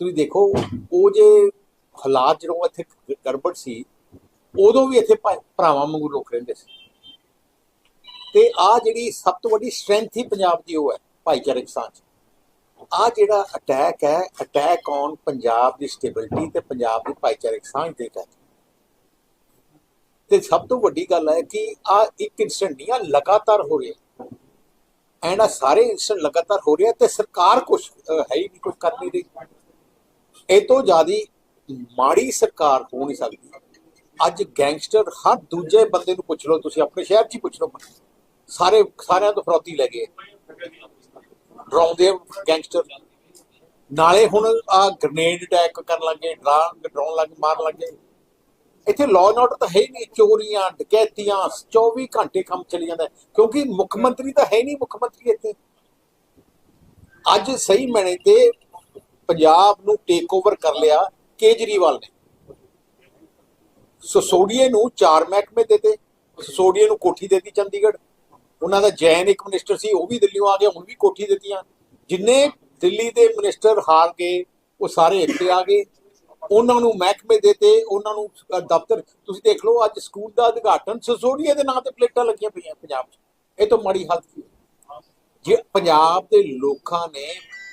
ਤੁਸੀਂ ਦੇਖੋ, ਉਹ ਜੇ ਹਾਲਾਤ ਜਦੋਂ ਇੱਥੇ ਗੜਬੜ ਸੀ, ਉਦੋਂ ਵੀ ਇੱਥੇ ਭਰਾਵਾਂ ਵਾਂਗੂ ਲੋਕ ਰਹਿੰਦੇ ਸੀ। ਤੇ ਆ ਜਿਹੜੀ ਸਭ ਤੋਂ ਵੱਡੀ ਸਟਰੈਂਥ ਹੀ ਪੰਜਾਬ ਦੀ ਉਹ ਹੈ ਭਾਈਚਾਰਕ ਸਾਂਝ ਆ ਜਿਹੜਾ ਅਟੈਕ ਹੈ ਅਟੈਕ ਔਨ ਪੰਜਾਬ ਦੀ ਸਟੇਬਿਲਿਟੀ ਤੇ ਪੰਜਾਬ ਦੀ ਭਾਈਚਾਰਕ ਸਾਂਝ ਦੇ ਅਟੈਕ ਤੇ ਸਭ ਤੋਂ ਵੱਡੀ ਗੱਲ ਹੈ ਕਿ ਆ ਇੱਕ ਇਨਸੀਡੈਂਟ ਨਹੀਂ ਆ ਲਗਾਤਾਰ ਹੋ ਰਿਹਾ। ਐਂਡ ਆ ਸਾਰੇ ਇਨਸੀਡੈਂਟ ਲਗਾਤਾਰ ਹੋ ਰਿਹਾ ਤੇ ਸਰਕਾਰ ਕੁਝ ਹੈ ਹੀ ਨਹੀਂ ਕੁਝ ਕਰ ਨਹੀਂ ਰਹੀ। ਇਹ ਤੋਂ ਜ਼ਿਆਦੀ ਮਾੜੀ ਸਰਕਾਰ ਹੋ ਨਹੀਂ ਸਕਦੀ। ਅੱਜ ਗੈਂਗਸਟਰ ਹਰ ਦੂਜੇ ਬੰਦੇ ਨੂੰ ਪੁੱਛ ਲਓ, ਤੁਸੀਂ ਆਪਣੇ ਸ਼ਹਿਰ 'ਚ ਹੀ ਪੁੱਛ ਲਓ। ਸਾਰੇ, ਸਾਰਿਆਂ ਤੋਂ ਫਰੌਤੀ ਲੈ ਗਏ। ਡਰਾਉਂਦੇ ਗੈਂਗਸਟਰ। ਨਾਲੇ ਹੁਣ ਆ ਗ੍ਰਨੇਡ ਅਟੈਕ ਕਰਨ ਲੱਗੇ ਡਰਾਂ ਡਰਾਉਣ ਲੱਗ, ਮਾਰਨ ਲੱਗੇ ਇੱਥੇ ਲਾਅ ਐਂਡ ਆਰਡਰ ਤਾਂ ਹੈ ਹੀ ਨਹੀਂ, ਚੋਰੀਆਂ, ਡਕੈਤੀਆਂ 24 ਘੰਟੇ ਕੰਮ ਚੱਲੀ ਜਾਂਦਾ। ਕਿਉਂਕਿ ਮੁੱਖ ਮੰਤਰੀ ਤਾਂ ਹੈ ਨਹੀਂ, ਮੁੱਖ ਮੰਤਰੀ ਇੱਥੇ। ਅੱਜ ਸਹੀ ਮੈਨੇ ਤੇ ਪੰਜਾਬ ਨੂੰ ਟੇਕ ਓਵਰ ਕਰ ਲਿਆ ਕੇਜਰੀਵਾਲ ਨੇ। ਸਸੋਡੀਏ ਨੂੰ ਚਾਰ ਮਹਿਕਮੇ ਦਿੱਤੇ। ਸਸੋਡੀਏ ਨੂੰ ਕੋਠੀ ਦਿੱਤੀ ਚੰਡੀਗੜ੍ਹ। ਉਹਨਾਂ ਦਾ ਜੈਨ ਇੱਕ ਮਿਨਿਸਟਰ ਸੀ, ਉਹ ਵੀ ਦਿੱਲੀੋਂ ਆ ਗਿਆ, ਹੁਣ ਵੀ ਕੋਠੀ ਦਿੱਤੀਆਂ। ਜਿੰਨੇ ਦਿੱਲੀ ਦੇ ਮਿਨਿਸਟਰ ਹਾਰ ਗਏ, ਉਹ ਸਾਰੇ ਇੱਥੇ ਆ ਗਏ। ਉਹਨਾਂ ਨੂੰ ਮਹਿਕਮੇ ਦਿੱਤੇ, ਉਹਨਾਂ ਨੂੰ ਦਫ਼ਤਰ। ਤੁਸੀਂ ਦੇਖ ਲਓ, ਅੱਜ ਸਕੂਲ ਦਾ ਉਦਘਾਟਨ ਸਸੋਡੀਏ ਦੇ ਨਾਂ ਤੇ ਪਲੇਟਾਂ ਲੱਗੀਆਂ ਪਈਆਂ ਪੰਜਾਬ 'ਚ। ਇਹ ਤੋਂ ਮਾੜੀ ਹੱਦ ਕੀ ਹੈ? ਜੇ ਪੰਜਾਬ ਦੇ ਲੋਕਾਂ ਨੇ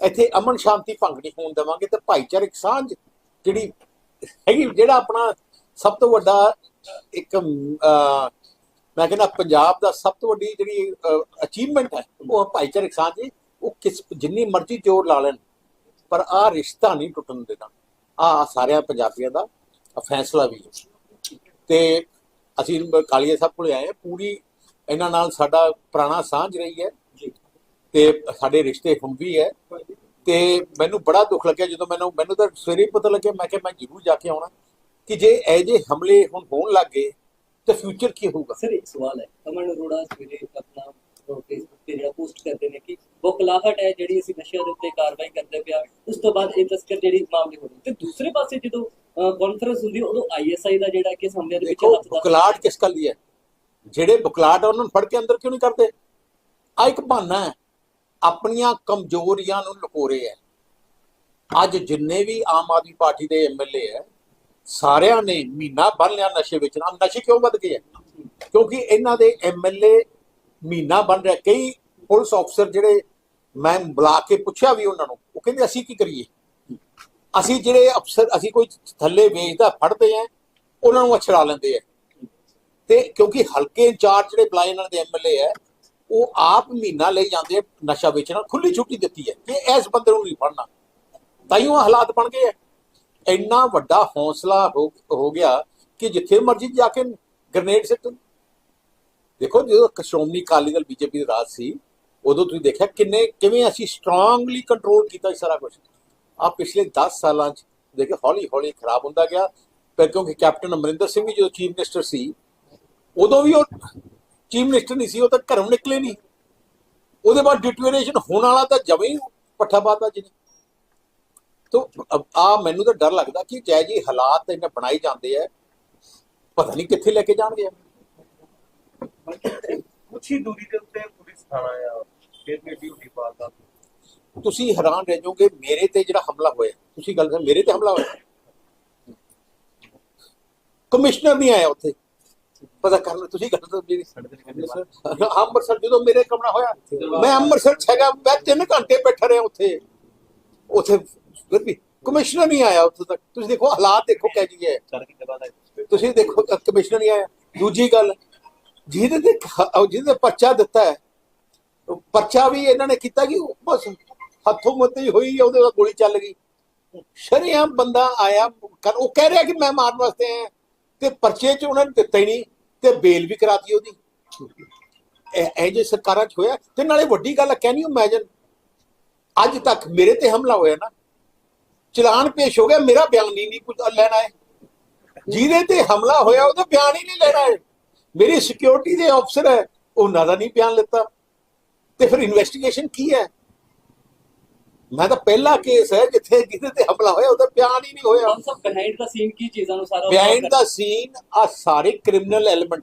ਇੱਥੇ ਅਮਨ ਸ਼ਾਂਤੀ ਭੰਗ ਨਹੀਂ ਹੋਣ ਦੇਵਾਂਗੇ ਤੇ ਭਾਈਚਾਰਕ ਸਾਂਝ ਜਿਹੜੀ ਹੈਗੀ ਜਿਹੜਾ ਆਪਣਾ ਸਭ ਤੋਂ ਵੱਡਾ ਇੱਕ ਮੈਂ ਕਹਿੰਦਾ ਪੰਜਾਬ ਦਾ ਸਭ ਤੋਂ ਵੱਡੀ ਜਿਹੜੀ ਅਚੀਵਮੈਂਟ ਹੈ ਉਹ ਭਾਈਚਾਰਕ ਸਾਂਝ ਉਹ ਕਿਸ ਜਿੰਨੀ ਮਰਜ਼ੀ ਜ਼ੋਰ ਲਾ ਲੈਣ ਪਰ ਆ ਰਿਸ਼ਤਾ ਨਹੀਂ ਟੁੱਟਣ ਦੇਣਾ। ਆ ਸਾਰਿਆਂ ਪੰਜਾਬੀਆਂ ਦਾ ਫੈਸਲਾ ਵੀ। ਹੈ ਤੇ ਅਸੀਂ ਕਾਲੀਆ ਸਾਹਿਬ ਕੋਲ ਆਏ ਹਾਂ, ਪੂਰੀ ਇਹਨਾਂ ਨਾਲ ਸਾਡਾ ਪੁਰਾਣਾ ਸਾਂਝ ਰਹੀ ਹੈ। ਤੇ ਸਾਡੇ ਰਿਸ਼ਤੇ ਹੁਣ ਵੀ ਹੈ ਤੇ ਮੈਨੂੰ ਬੜਾ ਦੁੱਖ ਲੱਗਿਆ ਜਦੋਂ ਮੈਨੂੰ ਮੈਨੂੰ ਤਾਂ ਸਵੇਰੇ ਪਤਾ ਲੱਗਿਆ ਮੈਂ ਕਿਹਾ ਮੈਂ ਜ਼ਰੂਰ ਜਾ ਕੇ ਆਉਣਾ। ਕਿ ਜੇ ਇਹ ਜੇ ਹਮਲੇ ਹੁਣ ਹੋਣ ਲੱਗੇ ਤੇ ਫਿਊਚਰ ਕੀ ਹੋਊਗਾ? ਸਰ ਇੱਕ ਸਵਾਲ ਹੈ। ਅਮਨ ਅਰੋੜਾ ਸਵੇਰੇ ਆਪਣਾ ਫੇਸਬੁੱਕ ਤੇ ਜਿਹੜਾ ਪੋਸਟ ਕਰਦੇ ਨੇ ਕਿ ਬੁਖਲਾਹਟ ਹੈ ਜਿਹੜੀ ਅਸੀਂ ਨਸ਼ਿਆਂ ਦੇ ਉੱਤੇ ਕਾਰਵਾਈ ਕਰਦੇ ਪਿਆ ਉਸ ਤੋਂ ਬਾਅਦ ਇਹ ਤਸਕਰ ਜਿਹੜੀ ਮਾਮਲੇ ਹੋ ਰਹੇ ਤੇ ਦੂਸਰੇ ਪਾਸੇ ਜਦੋਂ ਕਾਨਫਰੰਸ ਹੁੰਦੀ ਉਦੋਂ ਆਈਐਸਆਈ ਦਾ ਜਿਹੜਾ ਕਿ ਸਾਹਮਣੇ ਦੇ ਵਿੱਚ ਹੱਥ ਦਾ ਬੁਕਲਾਟ ਕਿਸ ਗੱਲ ਦੀ ਹੈ? ਜਿਹੜੇ ਆ ਉਹਨਾਂ ਨੂੰ ਫੜ ਕੇ ਅੰਦਰ ਕਿਉਂ ਨਹੀਂ ਕਰਦੇ? ਆ ਇੱਕ ਬਹਾਨਾ ਹੈ। ਆਪਣੀਆਂ ਕਮਜ਼ੋਰੀਆਂ ਨੂੰ ਲੁਕੋ ਰਹੇ ਹੈ। ਅੱਜ ਜਿੰਨੇ ਵੀ ਆਮ ਆਦਮੀ ਪਾਰਟੀ ਦੇ ਐਮਐਲਏ ਹੈ, ਸਾਰਿਆਂ ਨੇ ਮਹੀਨਾ ਬੰਨ ਲਿਆ ਨਸ਼ੇ ਵਿੱਚ ਨਾ। ਨਸ਼ੇ ਕਿਉਂ ਵੱਧ ਗਏ ਹੈ? ਕਿਉਂਕਿ ਇਹਨਾਂ ਦੇ ਐਮਐਲਏ ਮਹੀਨਾ ਬਣ ਰਿਹਾ। ਕਈ ਪੁਲਿਸ ਅਫਸਰ ਜਿਹੜੇ ਮੈਂ ਬੁਲਾ ਕੇ ਪੁੱਛਿਆ ਵੀ ਉਹਨਾਂ ਨੂੰ, ਉਹ ਕਹਿੰਦੇ, ਅਸੀਂ ਕੀ ਕਰੀਏ? ਅਸੀਂ ਜਿਹੜੇ ਅਫਸਰ, ਅਸੀਂ ਕੋਈ ਥੱਲੇ ਵੇਚਦਾ, ਫੜਦੇ ਆ ਉਹਨਾਂ ਨੂੰ ਅਛੜਾ ਲੈਂਦੇ ਆ ਤੇ ਕਿਉਂਕਿ ਹਲਕੇ ਇੰਚਾਰਜ ਜਿਹੜੇ ਬੁਲਾਏ ਇਹਨਾਂ ਦੇ ਐਮਐਲਏ ਹੈ ਉਹ ਆਪ ਮਹੀਨਾ ਲਈ ਜਾਂਦੇ ਨਸ਼ਾ ਵੇਚਣਾ ਖੁੱਲੀ ਛੁੱਟੀ ਦਿੱਤੀ ਹੈ ਕਿ ਇਸ ਬੰਦੇ ਨੂੰ ਨਹੀਂ ਫੜਨਾ ਤਾਈਓ ਹਾਲਾਤ ਬਣ ਗਏ ਇੰਨਾ ਵੱਡਾ ਹੌਸਲਾ ਹੋ ਗਿਆ ਕਿ ਜਿੱਥੇ ਮਰਜ਼ੀ ਜਾ ਕੇ ਗ੍ਰਨੇਡ ਸਿੱਟ ਦੇਖੋ, ਜਦੋਂ ਸ਼੍ਰੋਮਣੀ ਅਕਾਲੀ ਦਲ ਬੀਜੇਪੀ ਦਾ ਰਾਜ ਸੀ, ਉਦੋਂ ਤੁਸੀਂ ਦੇਖਿਆ ਕਿੰਨੇ, ਕਿਵੇਂ ਅਸੀਂ ਸਟਰੋਂਗਲੀ ਕੰਟਰੋਲ ਕੀਤਾ ਸਾਰਾ ਕੁਝ ਆ ਪਿਛਲੇ 10 ਸਾਲਾਂ ਚ ਦੇਖੋ ਹੌਲੀ ਹੌਲੀ ਖਰਾਬ ਹੁੰਦਾ ਗਿਆ। ਪਰ ਕਿਉਂਕਿ ਕੈਪਟਨ ਅਮਰਿੰਦਰ ਸਿੰਘ ਵੀ ਜਦੋਂ ਚੀਫ ਮਿਨਿਸਟਰ ਸੀ, ਉਦੋਂ ਵੀ ਉਹ ਚੀਫ ਮਿਨਿਸਟਰ ਨਹੀਂ ਸੀ ਉਹ ਤਾਂ ਘਰੋਂ ਨਿਕਲੇ ਨਹੀਂ। ਉਹਦੇ ਬਾਅਦ ਡਿਟੂਰੇਸ਼ਨ ਹੋਣ ਵਾਲਾ ਤਾਂ ਜਵੇਂ ਹੀ ਪੱਠਾ ਪਾਤਾ ਜੀ ਨੇ ਤੋ ਆ ਮੈਨੂੰ ਤਾਂ ਡਰ ਲੱਗਦਾ ਕਿ ਜੈ ਜੀ ਹਾਲਾਤ ਇਹਨਾਂ ਬਣਾਈ ਜਾਂਦੇ ਆ ਪਤਾ ਨਹੀਂ ਕਿੱਥੇ ਲੈ ਕੇ ਜਾਣਗੇ। ਕੁਛ ਹੀ ਦੂਰੀ ਦੇ ਉੱਤੇ ਪੁਲਿਸ ਥਾਣਾ ਆ ਫਿਰ ਵੀ ਡਿਊਟੀ ਪਾਲਦਾ ਤੁਸੀਂ ਹੈਰਾਨ ਰਹਿ ਜਾਓਗੇ ਮੇਰੇ ਤੇ ਜਿਹੜਾ ਹਮਲਾ ਹੋਇਆ ਤੁਸੀਂ ਗੱਲ ਕਰ ਮੇਰੇ ਤੇ ਹਮਲਾ ਹੋਇਆ। ਕਮਿਸ਼ਨਰ ਨਹੀਂ ਆਇਆ ਉੱਥੇ। ਪਤਾ ਕਰ ਲਓ, ਤੁਸੀਂ ਗੱਲ ਤਾਂ ਜਿਹੜੀ ਅੰਮ੍ਰਿਤਸਰ ਜਦੋਂ ਮੇਰੇ ਕਮਰਾ ਹੋਇਆ, ਮੈਂ ਅੰਮ੍ਰਿਤਸਰ 'ਚ ਹੈਗਾ, ਮੈਂ 3 ਘੰਟੇ ਬੈਠਾ ਰਿਹਾ ਉੱਥੇ। ਉੱਥੇ ਫਿਰ ਵੀ ਕਮਿਸ਼ਨਰ ਨਹੀਂ ਆਇਆ ਉੱਥੇ ਤੱਕ। ਤੁਸੀਂ ਦੇਖੋ, ਹਾਲਾਤ ਦੇਖੋ ਕਹਿ ਜੀ ਹੈ ਤੁਸੀਂ ਦੇਖੋ, ਕਮਿਸ਼ਨਰ ਨਹੀਂ ਆਇਆ। ਦੂਜੀ ਗੱਲ, ਜਿਹਦੇ ਤੇ ਜਿਹਦੇ ਤੇ ਪਰਚਾ ਦਿੱਤਾ ਹੈ ਪਰਚਾ ਵੀ ਇਹਨਾਂ ਨੇ ਕੀਤਾ ਕਿ ਬਸ ਹੱਥੋਂ ਮੱਤੀ ਹੋਈ, ਉਹਦੇ ਨਾਲ ਗੋਲੀ ਚੱਲ ਗਈ। ਸ਼ਰੇਆਮ ਬੰਦਾ ਆਇਆ ਉਹ ਕਹਿ ਰਿਹਾ ਕਿ ਮੈਂ ਮਾਰਨ ਵਾਸਤੇ ਆਇਆ। ਤੇ ਪਰਚੇ 'ਚ ਉਹਨਾਂ ਨੇ ਦਿੱਤਾ ਹੀ ਨਹੀਂ। ਤੇ ਬੇਲ ਵੀ ਕਰਾਤੀ ਉਹਦੀ। ਇਹ ਜੇ ਸਰਕਾਰਾਂ 'ਚ ਹੋਇਆ, ਤੇ ਨਾਲੇ ਵੱਡੀ ਗੱਲ ਕੈਨ ਯੂ ਇਮੇਜਿਨ ਅੱਜ ਤੱਕ ਮੇਰੇ ਤੇ ਹਮਲਾ ਹੋਇਆ ਨਾ, ਚਲਾਨ ਪੇਸ਼ ਹੋ ਗਿਆ, ਮੇਰਾ ਬਿਆਨ ਹੀ ਨਹੀਂ ਕੁਝ ਲੈਣਾ ਹੈ। ਜਿਹਦੇ ਤੇ ਹਮਲਾ ਹੋਇਆ, ਉਹਦਾ ਬਿਆਨ ਹੀ ਨਹੀਂ ਲੈਣਾ ਹੈ। ਮੇਰੀ ਸਿਕਿਉਰਿਟੀ ਦੇ ਅਫਸਰ ਹੈ, ਉਹਨਾਂ ਦਾ ਨਹੀਂ ਬਿਆਨ ਲਿੱਤਾ। ਤੇ ਫਿਰ ਇਨਵੈਸਟੀਗੇਸ਼ਨ ਕੀ ਹੈ? ਮੈਂ ਤਾਂ ਪਹਿਲਾ ਕੇਸ ਹੈ ਜਿੱਥੇ ਜਿਹਦੇ ਤੇ ਹਮਲਾ ਹੋਇਆ ਉਹਦਾ ਬਿਆਨ ਹੀ ਨਹੀਂ ਹੋਇਆ। ਸਭ ਬਿਹਾਈਂਡ ਦਾ ਸੀਨ ਕੀ ਚੀਜ਼ਾਂ ਨੂੰ ਸਾਰਾ ਬਿਹਾਈਂਡ ਦਾ ਸੀਨ ਆ ਸਾਰੇ ਕ੍ਰਿਮੀਨਲ ਐਲੀਮੈਂਟ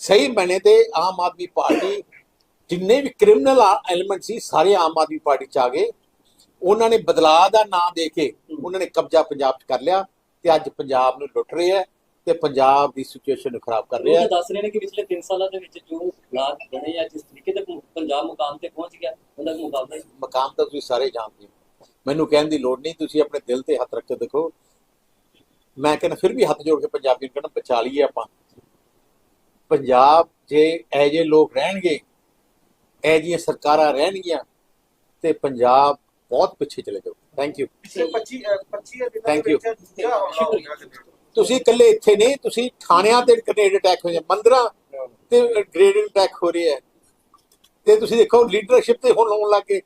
ਸਹੀ ਬਣੇ ਤੇ ਆਮ ਆਦਮੀ ਪਾਰਟੀ ਜਿੰਨੇ ਵੀ ਕ੍ਰਿਮੀਨਲ ਐਲੀਮੈਂਟ ਸੀ ਸਾਰੇ ਆਮ ਆਦਮੀ ਪਾਰਟੀ ਚ ਆ ਗਏ। ਉਹਨਾਂ ਨੇ ਬਦਲਾਅ ਦਾ ਨਾਂ ਦੇ ਕੇ ਉਹਨਾਂ ਨੇ ਕਬਜ਼ਾ ਪੰਜਾਬ 'ਚ ਕਰ ਲਿਆ ਤੇ ਅੱਜ ਪੰਜਾਬ ਨੂੰ ਲੁੱਟ ਰਹੇ ਹੈ ਤੇ ਪੰਜਾਬ ਦੀ ਸਿਚੁਏਸ਼ਨ ਨੂੰ ਖਰਾਬ ਕਰ ਰਹੇ ਉਹ ਹੈ ਦੱਸ ਰਹੇ ਨੇ ਕਿ ਪਿਛਲੇ 3 ਸਾਲਾਂ ਦੇ ਵਿੱਚ ਜੋ ਹਾਲਾਤ ਬਣੇ ਆ ਜਿਸ ਤਰੀਕੇ ਤੱਕ ਪੰਜਾਬ ਮੁਕਾਮ ਤੇ ਪਹੁੰਚ ਗਿਆ ਉਹਦਾ ਕੋਈ ਮੁਕਾਬਲਾ। ਮਕਾਮ ਤਾਂ ਤੁਸੀਂ ਸਾਰੇ ਜਾਣਦੇ ਹੋ ਮੈਨੂੰ ਕਹਿਣ ਦੀ ਲੋੜ ਨਹੀਂ ਤੁਸੀਂ ਆਪਣੇ ਦਿਲ ਤੇ ਹੱਥ ਰੱਖ ਕੇ ਦੇਖੋ ਮੈਂ ਕਹਿੰਦਾ ਫਿਰ ਵੀ ਹੱਥ ਜੋੜ ਕੇ ਪੰਜਾਬੀ ਨੂੰ ਕਹਿੰਦਾ ਬਚਾ ਲਈਏ ਆਪਾਂ ਪੰਜਾਬ ਜੇ ਇਹ ਜਿਹੇ ਲੋਕ ਰਹਿਣਗੇ ਇਹ ਜਿਹੀਆਂ ਸਰਕਾਰਾਂ ਰਹਿਣਗੀਆਂ ਤੇ ਪੰਜਾਬ ਬਹੁਤ ਪਿੱਛੇ ਚਲੇ ਜਾਊ ਥੈਂਕ ਯੂ ਪਿਛਲੇ 25 ਅਹ 25 ਦਿਨਾਂ ਦੇ. ਵਿੱਚ ਦੂਜਾ ਹਮਲਾ ਹੋ ਗਿਆ ਕਿਤੇ। ਤੁਸੀਂ ਇਕੱਲੇ ਇੱਥੇ ਨਹੀਂ, ਤੁਸੀਂ ਥਾਣਿਆਂ ਤੇ ਗ੍ਰੇਡ ਅਟੈਕ ਹੋ ਜਾਂਦੇ ਮੰਦਰਾਂ ਤੇ ਗ੍ਰੇਡ ਅਟੈਕ ਹੋ ਰਹੇ ਹੈ ਤੇ ਤੁਸੀਂ ਦੇਖੋ ਲੀਡਰਸ਼ਿਪ ਤੇ ਹੁਣ ਹੋਣ ਲੱਗੇ